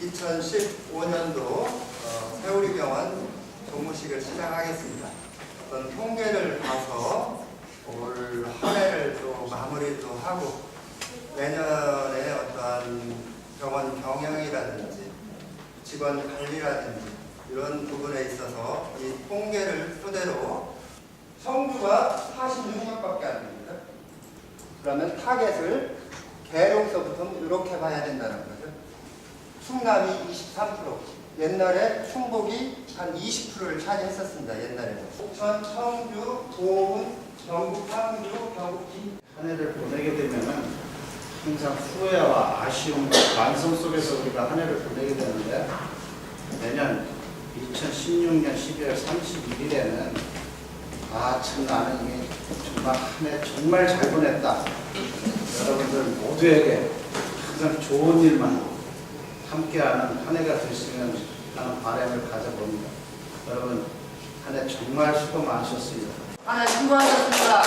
2015년도 어, 세우리병원 종무식을 시작하겠습니다. 어떤 통계를 봐서 올 한 해를 또 마무리도 하고 내년에 어떤 병원 경영이라든지 직원 관리라든지 이런 부분에 있어서 이 통계를 토대로 성주가 46명밖에 안 됩니다. 그러면 타겟을 계룡서부터 이렇게 봐야 된다는 거죠. 충남이 23%, 옛날에 충북이 한 20%를 차지했었습니다. 옛날에는. 옥천, 청주, 보은, 경북 상주, 경북 기한 해를 보내게 되면은 항상 후회와 아쉬움과 반성 속에서 우리가 한 해를 보내게 되는데 내년 2016년 12월 31일에는 아 참 나는 이게 정말 한 해 정말 잘 보냈다 여러분들 모두에게 항상 좋은 일만 함께하는 한 해가 됐으면 하는 바람을 가져봅니다 여러분 한 해 정말 수고 많으셨습니다 한 해 수고하셨습니다.